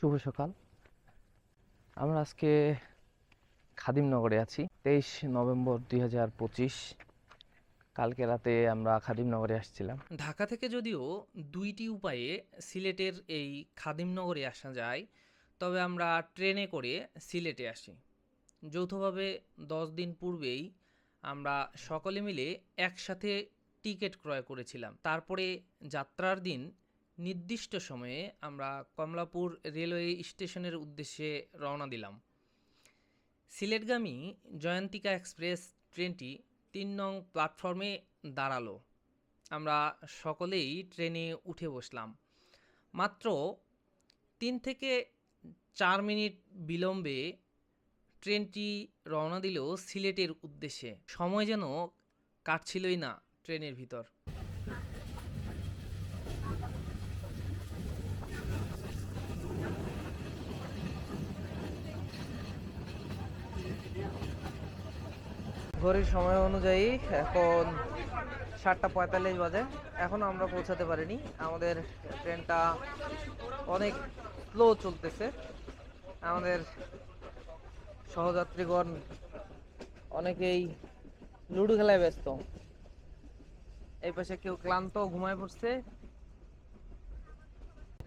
শুভ সকাল। আমরা আজকে খাদিমনগরে আছি, তেইশ নভেম্বর দুই হাজার পঁচিশ। কালকে রাতে আমরা খাদিমনগরে আসছিলাম। ঢাকা থেকে যদিও দুইটি উপায়ে সিলেটের এই খাদিমনগরে আসা যায়, তবে আমরা ট্রেনে করে সিলেটে আসি। যৌথভাবে দশ দিন পূর্বেই আমরা সকলে মিলে একসাথে টিকিট ক্রয় করেছিলাম। তারপরে যাত্রার দিন নির্দিষ্ট সময়ে আমরা কমলাপুর রেলওয়ে স্টেশনের উদ্দেশ্যে রওনা দিলাম। সিলেটগামী জয়ন্তিকা এক্সপ্রেস ট্রেনটি তিন নং প্ল্যাটফর্মে দাঁড়াল। আমরা সকলেই ট্রেনে উঠে বসলাম। মাত্র তিন থেকে চার মিনিট বিলম্বে ট্রেনটি রওনা দিল সিলেটের উদ্দেশ্যে। সময় যেন কাটছিলই না ট্রেনের ভিতর। ঘড়ির সময় অনুযায়ী এখন সাতটা পঁয়তাল্লিশ বাজে। এখনও আমরা পৌঁছাতে পারিনি। আমাদের ট্রেনটা অনেক স্লো চলতেছে। আমাদের সহযাত্রীগণ অনেকেই লুডো খেলায় ব্যস্ত। এই পাশে কেউ ক্লান্ত ঘুমায় পড়ছে।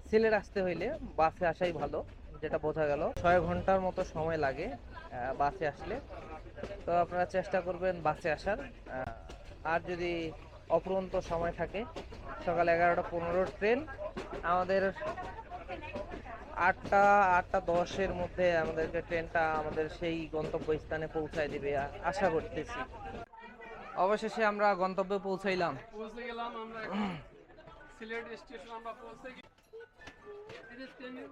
সিলেট আসতে হইলে বাসে আসাই ভালো, যেটা বোঝা গেল। ছয় ঘণ্টার মতো সময় লাগে বাসে আসলে। তো আপনারা চেষ্টা করবেন বাসে আসার। আর যদি অপরন্ত সময় থাকে সকাল এগারোটা পনেরোর ট্রেন আমাদের আটটা আটটা দশের মধ্যে আমাদেরকে ট্রেনটা আমাদের সেই গন্তব্য স্থানে পৌঁছায় দিবে আশা করতেছি। অবশেষে আমরা গন্তব্যে পৌঁছাইলাম। পৌঁছে গেলাম আমরা সিলেট স্টেশন আমরা পৌঁছে গেছি এই যে ট্রেনের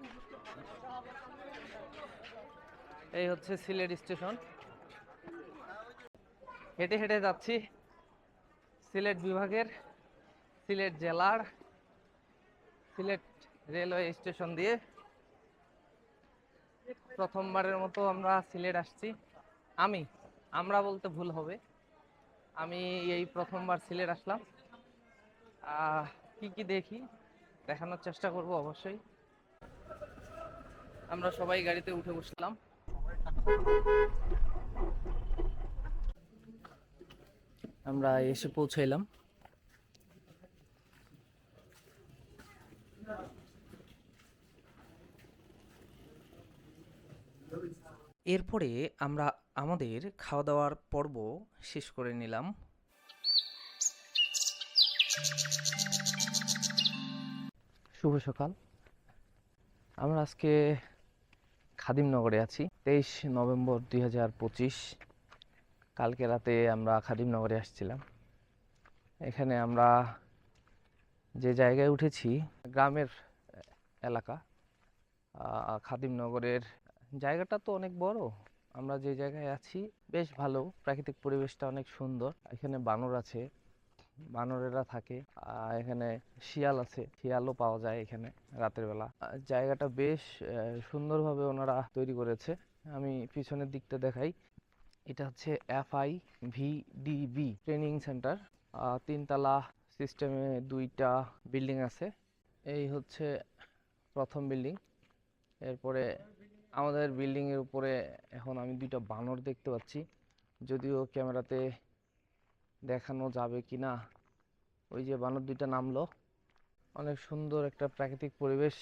এই হচ্ছে সিলেট স্টেশন। হেঁটে হেঁটে যাচ্ছি। সিলেট বিভাগের, সিলেট জেলার, সিলেট রেলওয়ে স্টেশন দিয়ে। প্রথমবারের মতো আমরা সিলেট আসছি। আমি, আমরা বলতে ভুল হবে। আমি এই প্রথমবার সিলেট আসলাম। কি কি দেখি দেখানোর চেষ্টা করব অবশ্যই। আমরা সবাই গাড়িতে উঠে বসলাম। আমরা এসে পৌঁছাইলাম। এরপরে আমরা আমাদের খাওয়া দাওয়ার পর্ব শেষ করে নিলাম। শুভ সকাল। আমরা আজকে খাদিমনগরে আছি, তেইশ নভেম্বর দুই হাজার পঁচিশ। কালকে রাতে আমরা খাদিমনগরে আসছিলাম। এখানে আমরা যে জায়গায় উঠেছি, গ্রামের এলাকা খাদিমনগরের জায়গাটা তো অনেক বড়। আমরা যে জায়গায় আছি, বেশ ভালো। প্রাকৃতিক পরিবেশটা অনেক সুন্দর। এখানে বানর আছে, বানরেরা থাকে এখানে শিয়াল আছে, শিয়ালও পাওয়া যায় এখানে রাতের বেলা। জায়গাটা বেশ সুন্দরভাবে ওনারা তৈরি করেছে। আমি পিছনের দিকটা দেখাই। এটা হচ্ছে F FI VDB training centre তিনতলা সিস্টেমে দুইটা বিল্ডিং আছে। এই হচ্ছে প্রথম বিল্ডিং এরপরে আমাদের বিল্ডিং এর উপরে এখন আমি দুইটা বানর দেখতে পাচ্ছি। যদিও ক্যামেরাতে দেখানো যাবে কি না ওই যে বানর দুইটা নামলো। অনেক সুন্দর একটা প্রাকৃতিক পরিবেশ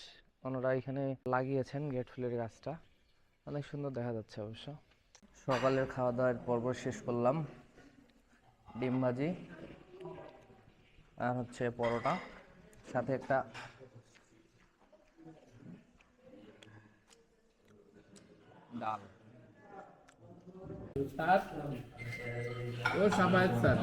ওনারা এখানে লাগিয়েছেন গেট ফুলের গাছটা। অনেক সুন্দর দেখা যাচ্ছে অবশ্য। সকালের খাওয়া দাওয়ার পর্ব শেষ করলাম। ডিম ভাজি আর হচ্ছে পরোটা সাথে একটা ডাল। ও সাবায়ত স্যার।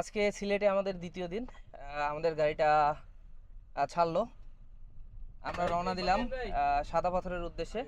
আজকে সিলেটে আমাদের দ্বিতীয় দিন। আমাদের গাড়িটা ছাড়লো। আমরা রওনা দিলাম সাদা পাথরের উদ্দেশ্যে।